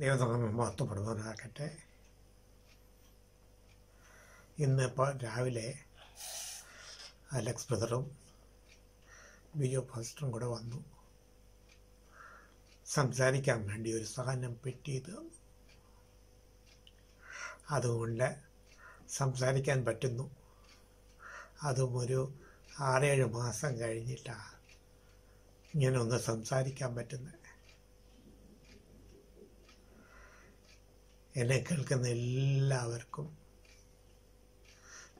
ദൈവനാമം മഹത്വപ്പെടുവാനാകട്ടെ ഇന്നിപ്പോൾ രാവിലെ അലക്സ് ബ്രദറും ബിജു ഫാസ്റ്ററും കൂടെ വന്നു. സംസാരിക്കാൻ വേണ്ടി ഒരു സാധനം പെട്ടി തന്നു അതുകൊണ്ട് സംസാരിക്കാൻ പറ്റുന്നു. അതും ഒരു ആറേഴ് മാസം കഴിഞ്ഞിട്ടാണ് ഇങ്ങനെ ഒന്ന് സംസാരിക്കാൻ പറ്റുന്നത് എന്നെ കേൾക്കുന്ന എല്ലാവർക്കും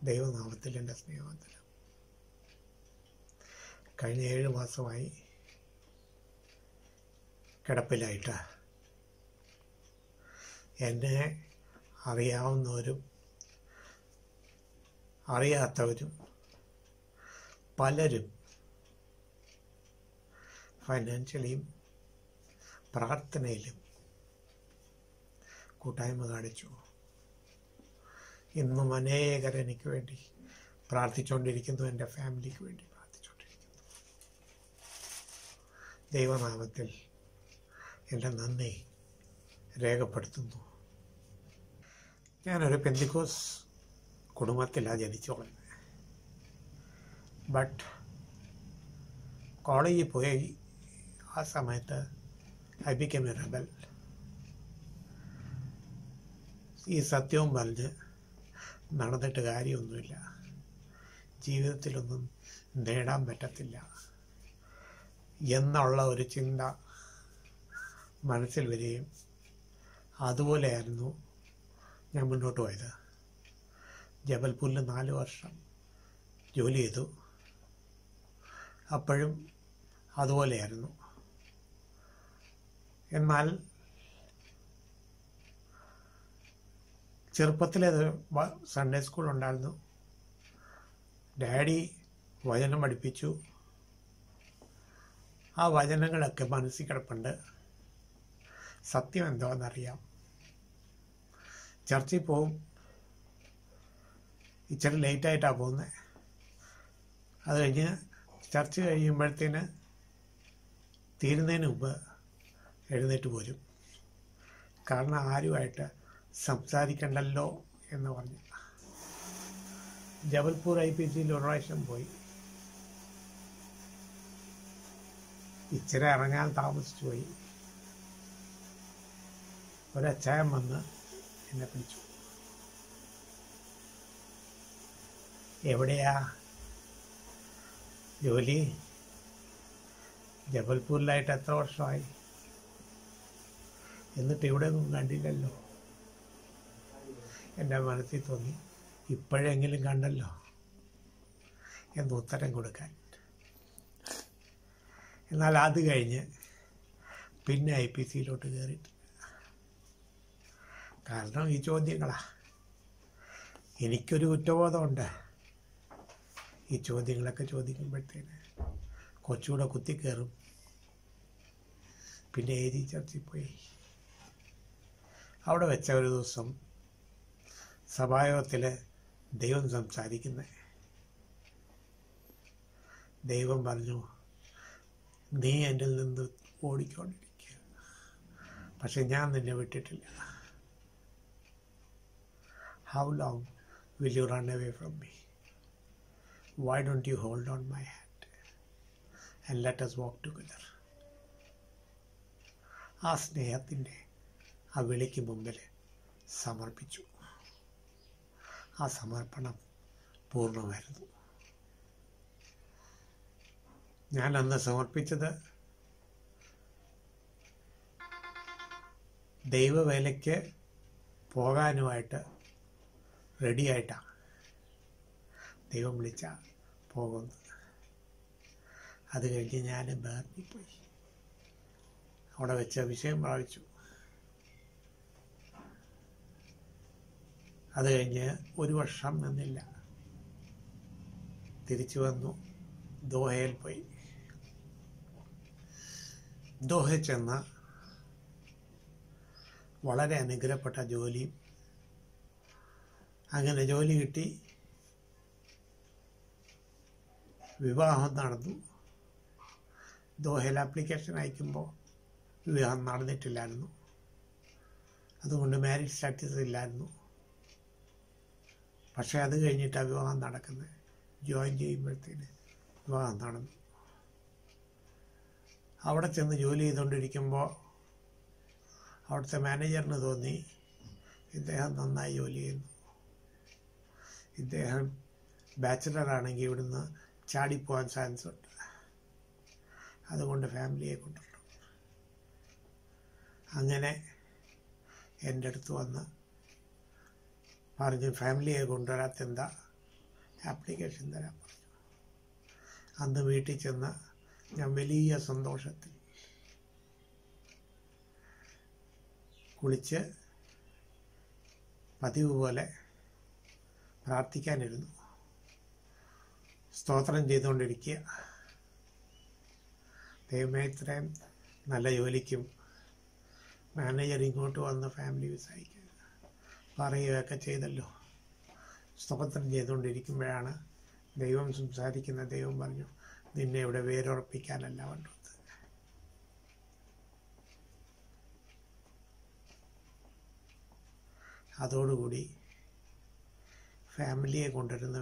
ദൈവനാമത്തിൽ എന്റെ സ്നേഹത്തിൽ കഴിഞ്ഞ ഏഴ് മാസമായി കിടപ്പിലായിട്ട്. എന്നെ അറിയാവുന്നവരും അറിയാത്തവരും പലരും ഫൈനാൻഷ്യലിയും പ്രാർത്ഥനയിലും കൂട്ടായ്മ കാണിച്ചു. ഇന്നും അനേകർ എനിക്ക് വേണ്ടി പ്രാർത്ഥിച്ചുകൊണ്ടിരിക്കുന്നു എന്റെ ഫാമിലിക്ക് വേണ്ടി പ്രാർത്ഥിച്ചുകൊണ്ടിരിക്കുന്നു. ദൈവനാമത്തിൽ എന്റെ നന്ദി രേഖപ്പെടുത്തുന്നു. ഞാനൊരു പെന്തിക്കോസ് കുടുംബത്തിലാണ് ജനിച്ചു ബട്ട് കോളേജിൽ പോയി ആ സമയത്ത് ഐ ബിക്കം എ റബൽ ഈ സത്യവും പറഞ്ഞ് നടന്നിട്ട് കാര്യമൊന്നുമില്ല. ജീവിതത്തിലൊന്നും നേടാൻ പറ്റത്തില്ല എന്നുള്ള ഒരു ചിന്ത മനസ്സിൽ വരികയും അതുപോലെയായിരുന്നു ഞാൻ മുന്നോട്ട് പോയത്. ജബൽപൂരിൽ നാല് വർഷം ജോലി ചെയ്തു. അപ്പോഴും അതുപോലെയായിരുന്നു. എന്നാൽ ചെറുപ്പത്തിലെ സൺഡേ സ്കൂൾ ഉണ്ടായിരുന്നു. ഡാഡി വചനം പഠിപ്പിച്ചു. ആ വചനങ്ങളൊക്കെ മനസ്സിൽ കിടപ്പുണ്ട്. സത്യം എന്തോന്നറിയാം. ചർച്ചിൽ പോവും. ഇച്ചിരി ലേറ്റായിട്ടാണ് പോകുന്നത് അത് കഴിഞ്ഞ് ചർച്ച് കഴിയുമ്പോഴത്തേന് തീരുന്നതിന് മുമ്പ് എഴുന്നേറ്റ് പോരും. കാരണം ആരുമായിട്ട് സംസാരിക്കണ്ടല്ലോ എന്ന് പറഞ്ഞു. ജബൽപൂർ ഐ പി സിയിൽ ഒരു പ്രാവശ്യം പോയി. ഇച്ചിരി ഇറങ്ങാൻ താമസിച്ചു പോയി. ഒരച്ചായം വന്ന് എന്നെ പിടിച്ചു. എവിടെയാ ജോലി? ജബൽപൂരിലായിട്ട് എത്ര വർഷമായി? എന്നിട്ട് ഇവിടെ ഒന്നും കണ്ടില്ലല്ലോ. എന്റെ മനസ്സിൽ തോന്നി ഇപ്പോഴെങ്കിലും കണ്ടല്ലോ എന്ന് ഉത്തരം കൊടുക്കാൻ. എന്നാൽ അത് കഴിഞ്ഞ് പിന്നെ ഐ പി സിയിലോട്ട് കയറിയിട്ട് കാരണം ഈ ചോദ്യങ്ങളാണ് എനിക്കൊരു കുറ്റബോധമുണ്ട്. ഈ ചോദ്യങ്ങളൊക്കെ ചോദിക്കുമ്പോഴത്തേന് കൊച്ചുകൂടെ കുത്തിക്കയറും പിന്നെ ഏരി ചർച്ചിൽ പോയി. അവിടെ വെച്ച ഒരു ദിവസം സഭായോഗത്തിൽ ദൈവം സംസാരിക്കുന്നത് ദൈവം പറഞ്ഞു നീ എന്റെ നിന്ന് ഓടിക്കൊണ്ടിരിക്കുക. പക്ഷെ ഞാൻ നിന്നെ വിട്ടിട്ടില്ല. How long will you run away from me why don't you hold on my hand and let us walk together ആ സ്നേഹത്തിന്റെ ആ വിളിക്ക് മുമ്പിൽ സമർപ്പിച്ചു. ആ സമർപ്പണം പൂർണമായിരുന്നു. ഞാൻ അന്ന് സമർപ്പിച്ചത് ദൈവവേലയ്ക്ക് പോകാനുമായിട്ട് റെഡിയായിട്ടാണ്. ദൈവം വിളിച്ച പോകുന്നത്. അത് കഴിഞ്ഞ് ഞാൻ ബേർണിൽ പോയി അവിടെ വെച്ച് വിഷയം പ്രാപിച്ചു. അത് കഴിഞ്ഞ് ഒരു വർഷം നിന്നില്ല. തിരിച്ചു വന്നു. ദോഹയിൽ പോയി. ദോഹ ചെന്ന വളരെ അനുഗ്രഹപ്പെട്ട ജോലിയും അങ്ങനെ ജോലി കിട്ടി. വിവാഹം നടന്നു. ദോഹയിൽ ആപ്ലിക്കേഷൻ അയക്കുമ്പോൾ വിവാഹം നടന്നിട്ടില്ലായിരുന്നു. അതുകൊണ്ട് മാരേജ് സ്റ്റാറ്റസ് ഇല്ലായിരുന്നു. പക്ഷേ അത് കഴിഞ്ഞിട്ട് വിവാഹം നടക്കുന്നത് ജോയിൻ ചെയ്യുമ്പോഴത്തേന് വിവാഹം നടന്നു. അവിടെ ചെന്ന് ജോലി ചെയ്തുകൊണ്ടിരിക്കുമ്പോൾ അവിടുത്തെ മാനേജറിന് തോന്നി ഇദ്ദേഹം നന്നായി ജോലി ചെയ്യുന്നു. ഇദ്ദേഹം ബാച്ചിലറാണെങ്കിൽ ഇവിടുന്ന് ചാടിപ്പോകാൻ ചാൻസ് ഉണ്ട് അതുകൊണ്ട് ഫാമിലിയെ കൊണ്ടുവരണം അങ്ങനെ എന്റെ അടുത്ത് വന്ന് പറഞ്ഞു ഫാമിലിയെ കൊണ്ടുവരാത്തെന്താ ആപ്ലിക്കേഷൻ തരാൻ പറഞ്ഞു. അന്ന് വീട്ടിൽ ചെന്ന് ഞാൻ വലിയ സന്തോഷത്തിൽ കുളിച്ച് പതിവ് പോലെ പ്രാർത്ഥിക്കാനിരുന്നു. സ്തോത്രം ചെയ്തുകൊണ്ടിരിക്കുക. ദൈവമേ ഇത്രയും നല്ല ജോലിക്കും മാനേജർ ഇങ്ങോട്ട് വന്ന് ഫാമിലി വിസയ്ക്ക് പറയുകയൊക്കെ ചെയ്തല്ലോ. സ്തോത്രം ചെയ്തുകൊണ്ടിരിക്കുമ്പോഴാണ് ദൈവം സംസാരിക്കുന്ന ദൈവം പറഞ്ഞു നിന്നെ ഇവിടെ വേരുറപ്പിക്കാനല്ല വേണ്ടത് അതോടുകൂടി ഫാമിലിയെ കൊണ്ടുവരുന്ന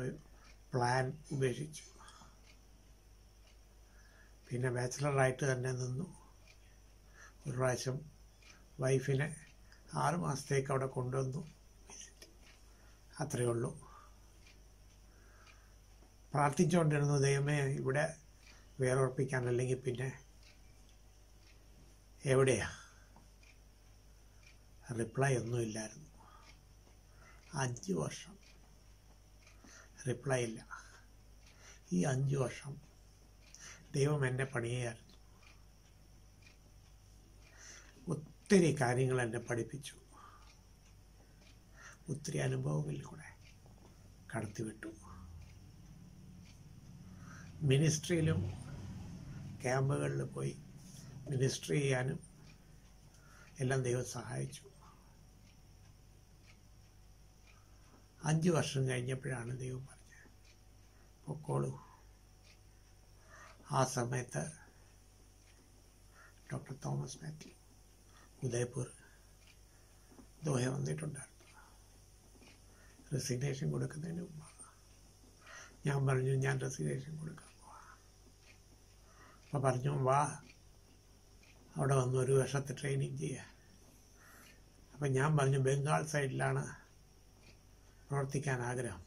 പ്ലാൻ ഉപേക്ഷിച്ചു. പിന്നെ ബാച്ചിലറായിട്ട് തന്നെ നിന്നു. ഒരു പ്രാവശ്യം വൈഫിനെ ആറ് മാസത്തേക്ക് അവിടെ കൊണ്ടുവന്നു. അത്രയേ ഉള്ളൂ. പ്രാർത്ഥിച്ചുകൊണ്ടിരുന്നു ദൈവമേ ഇവിടെ വേറൊറപ്പിക്കാൻ അല്ലെങ്കിൽ പിന്നെ എവിടെയാ? റിപ്ലൈ ഒന്നുമില്ലായിരുന്നു അഞ്ച് വർഷം. റിപ്ലൈ ഇല്ല. ഈ അഞ്ച് വർഷം ദൈവം എന്റെ പണിയായിരുന്നു. ഒത്തിരി കാര്യങ്ങൾ എന്നെ പഠിപ്പിച്ചു. ഒത്തിരി അനുഭവങ്ങളിൽ കൂടെ കടത്തിവിട്ടു. മിനിസ്ട്രിയിലും ക്യാമ്പുകളിൽ പോയി മിനിസ്ട്രി ചെയ്യാനും എല്ലാം ദൈവം സഹായിച്ചു. അഞ്ച് വർഷം കഴിഞ്ഞപ്പോഴാണ് ദൈവം പറഞ്ഞത് പൊക്കോളൂ. ആ സമയത്ത് ഡോക്ടർ തോമസ് മാത്യു ഉദയപൂർ ദോഹ വന്നിട്ടുണ്ടായിരുന്നു. റെസിഗ്നേഷൻ കൊടുക്കുന്നതിന് മുമ്പാണ്. ഞാൻ പറഞ്ഞു ഞാൻ റെസിഗ്നേഷൻ കൊടുക്കാൻ പോവാ. അപ്പോൾ പറഞ്ഞു വാ അവിടെ വന്ന് ഒരു വർഷത്തെ ട്രെയിനിങ് ചെയ്യുക അപ്പം ഞാൻ പറഞ്ഞു ബംഗാൾ സൈഡിലാണ് പ്രവർത്തിക്കാൻ ആഗ്രഹം.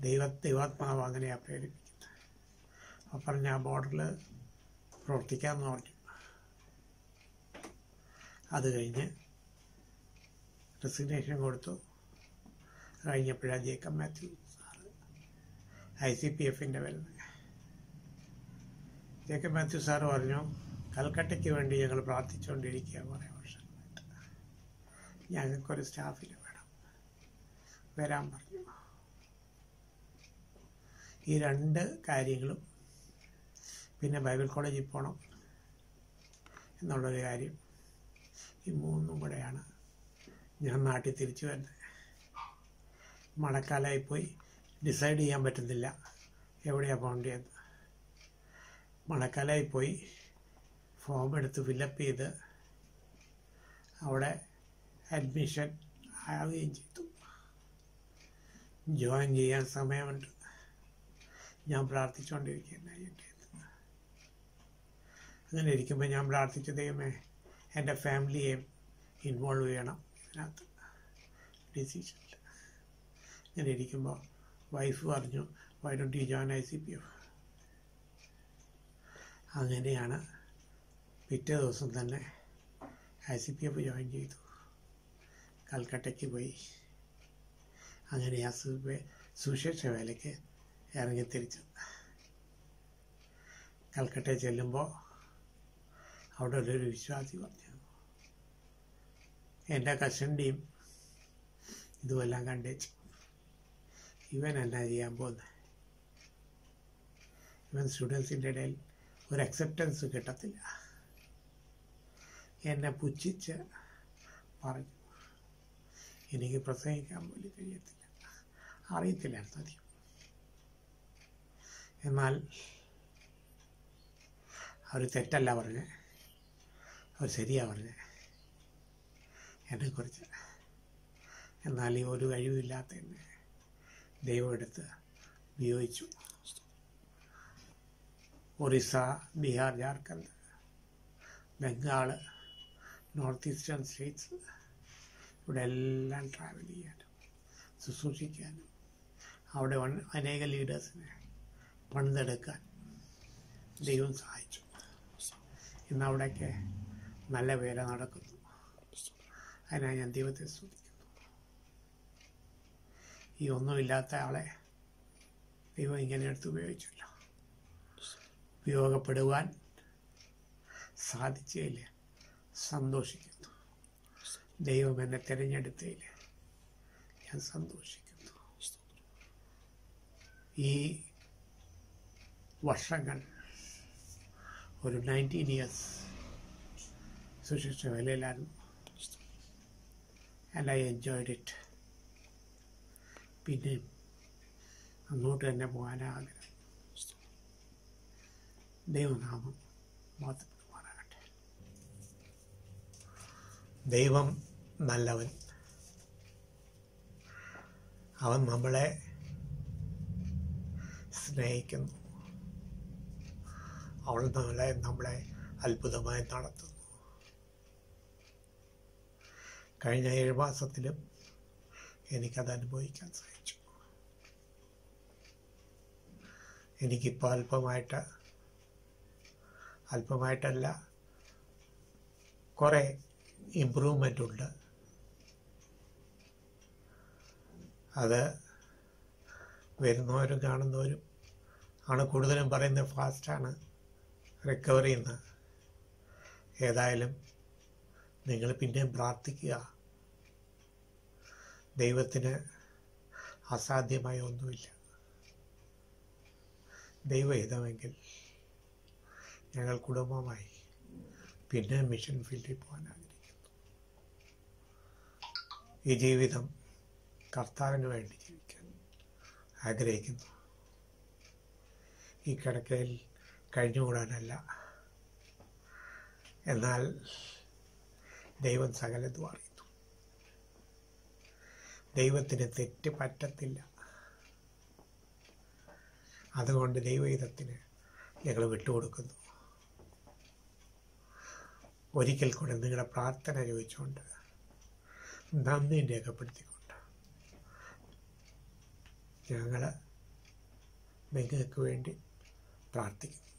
ദൈവ ദൈവാത്മാവ് അങ്ങനെയാണ് പ്രേരിപ്പിക്കുന്നത്. അപ്പം പറഞ്ഞ ആ ബോർഡറിൽ പ്രവർത്തിക്കാമെന്ന് പറഞ്ഞു. അത് കഴിഞ്ഞ് റെസിഗ്നേഷൻ കൊടുത്തു. കഴിഞ്ഞപ്പോഴാണ് Jacob Mathew sir I C P എഫിന്റെ വരുന്നത്. ജേക്കബ് മാത്യു സാറ് പറഞ്ഞു കൽക്കട്ടയ്ക്ക് വേണ്ടി ഞങ്ങൾ പ്രാർത്ഥിച്ചുകൊണ്ടിരിക്കുക കുറേ വർഷങ്ങളായിട്ട്. ഞങ്ങൾക്കൊരു സ്റ്റാഫിൽ വേണം. വരാൻ പറഞ്ഞു. ഈ രണ്ട് കാര്യങ്ങളും പിന്നെ ബൈബിൾ കോളേജിൽ പോകണം എന്നുള്ളൊരു കാര്യം ഈ മൂന്നും കൂടെയാണ് ഞാൻ നാട്ടിൽ തിരിച്ചു വരുന്നത്. മഴക്കാലമായി പോയി ഡിസൈഡ് ചെയ്യാൻ പറ്റുന്നില്ല. എവിടെയാണ് പോകേണ്ടത് മഴക്കാലമായി പോയി ഫോം എടുത്ത് ഫില്ലപ്പ് ചെയ്ത് അവിടെ അഡ്മിഷൻ ആവുകയും ചെയ്തു. ജോയിൻ ചെയ്യാൻ സമയമുണ്ട്. ഞാൻ പ്രാർത്ഥിച്ചുകൊണ്ടിരിക്കുകയാണ് അങ്ങനെ ഇരിക്കുമ്പോൾ ഞാൻ പ്രാർത്ഥിച്ച ദൈവമേ എന്റെ ഫാമിലിയെയും ഇൻവോൾവ് ചെയ്യണം ഇതിനകത്ത്. ഡിസിഷനിൽ ഇങ്ങനെ ഇരിക്കുമ്പോൾ വൈഫ് പറഞ്ഞു why don't you join I C P F അങ്ങനെയാണ് പിറ്റേ ദിവസം തന്നെ I C P F join ചെയ്തു. കൽക്കട്ടയ്ക്ക് പോയി. അങ്ങനെ ആ സുശേഷ വേലയ്ക്ക് ഇറങ്ങി തിരിച്ചു. കൽക്കട്ടയിൽ ചെല്ലുമ്പോൾ അവിടെ ഒരു വിശ്വാസി പറഞ്ഞു എന്റെ കഷന്റെയും ഇതുമെല്ലാം കണ്ടേച്ചു. ഇവൻ അല്ല ചെയ്യാൻ പോകുന്നത്. ഇവൻ സ്റ്റുഡൻസിന്റെ ഇടയിൽ ഒരു അക്സെപ്റ്റൻസ് കിട്ടത്തില്ല. എന്നെ പുച്ഛിച്ച് പറഞ്ഞു. എനിക്ക് പ്രസംഗിക്കാൻ പോലും കഴിയത്തില്ല. അറിയത്തില്ലായിരുന്നു അധികം എന്നാൽ അവർ തെറ്റല്ല പറഞ്ഞ്. അവർ ശരിയാ എന്നെ എന്നെക്കുറിച്ച്. എന്നാൽ ഈ ഒരു കഴിവില്ലാത്ത എന്നെ ദൈവം എടുത്ത് ഉപയോഗിച്ചു Orissa Bihar Jharkhand Bengal north eastern states ഇവിടെ എല്ലാം ട്രാവൽ ചെയ്യാനും ശുശ്രൂഷിക്കാനും അവിടെ അനേക ലീഡേഴ്സിനെ പണിതെടുക്കാൻ ദൈവം സഹായിച്ചു. ഇന്ന് അവിടെയൊക്കെ നല്ല വേല നടക്കുന്നു. അതിനാണ് ഞാൻ ദൈവത്തെ സ്തുതിക്കുന്നു ഈ ഒന്നുമില്ലാത്ത ആളെ ദൈവം ഇങ്ങനെ എടുത്ത് ഉപയോഗിച്ചല്ലോ. ഉപയോഗപ്പെടുവാൻ സാധിച്ചതിൽ സന്തോഷിക്കുന്നു. ദൈവം എന്നെ തിരഞ്ഞെടുത്തതിൽ ഞാൻ സന്തോഷിക്കുന്നു. ഈ വർഷങ്ങൾ ഒരു നയന്റീൻ ഇയേഴ്സ് സുശിക്ഷ വിലയിലായിരുന്നു. ആൻഡ് ഐ എൻജോയ്ഡ് ഇറ്റ് പിന്നെ അങ്ങോട്ട് തന്നെ പോകാൻ ദൈവനാമം മാത്രമാകട്ടെ ദൈവം നല്ലവൻ. അവൻ നമ്മളെ സ്നേഹിക്കുന്നു. അവൾ നമ്മളെ നമ്മളെ അത്ഭുതമായി നടത്തുന്നു. കഴിഞ്ഞ ഏഴ് മാസത്തിലും എനിക്കത് അനുഭവിക്കാൻ സാധിച്ചു. എനിക്കിപ്പോൾ അല്പമായിട്ട് അല്പമായിട്ടല്ല കുറേ ഇമ്പ്രൂവ്മെന്റ് ഉണ്ട്. അത് വരുന്നവരും കാണുന്നവരും ആണ് കൂടുതലും പറയുന്നത് ഫാസ്റ്റാണ് റിക്കവറി എന്ന്. ഏതായാലും നിങ്ങൾ പിന്നെയും പ്രാർത്ഥിക്കുക. ദൈവത്തിന് അസാധ്യമായ ഒന്നുമില്ല. ദൈവഹിതമെങ്കിൽ ഞങ്ങൾ കുടുംബമായി പിന്നെ മിഷൻ ഫീൽഡിൽ പോകാൻ ആഗ്രഹിക്കുന്നു. ഈ ജീവിതം കർത്താവിന് വേണ്ടി ജീവിക്കാൻ ആഗ്രഹിക്കുന്നു. ഈ കിടക്കയിൽ കഴിഞ്ഞുകൂടാനല്ല. എന്നാൽ ദൈവം സകലതും അറിയുന്നു. ദൈവത്തിന് തെറ്റ് പറ്റത്തില്ല. അതുകൊണ്ട് ദൈവഹിതത്തിന് ഞങ്ങൾ വിട്ടുകൊടുക്കുന്നു. ഒരിക്കൽ കൂടെ നിങ്ങളുടെ പ്രാർത്ഥന ചോദിച്ചുകൊണ്ട് നന്ദി രേഖപ്പെടുത്തിക്കൊണ്ട് ഞങ്ങൾ നിങ്ങൾക്ക് വേണ്ടി പ്രാർത്ഥിക്കുന്നു.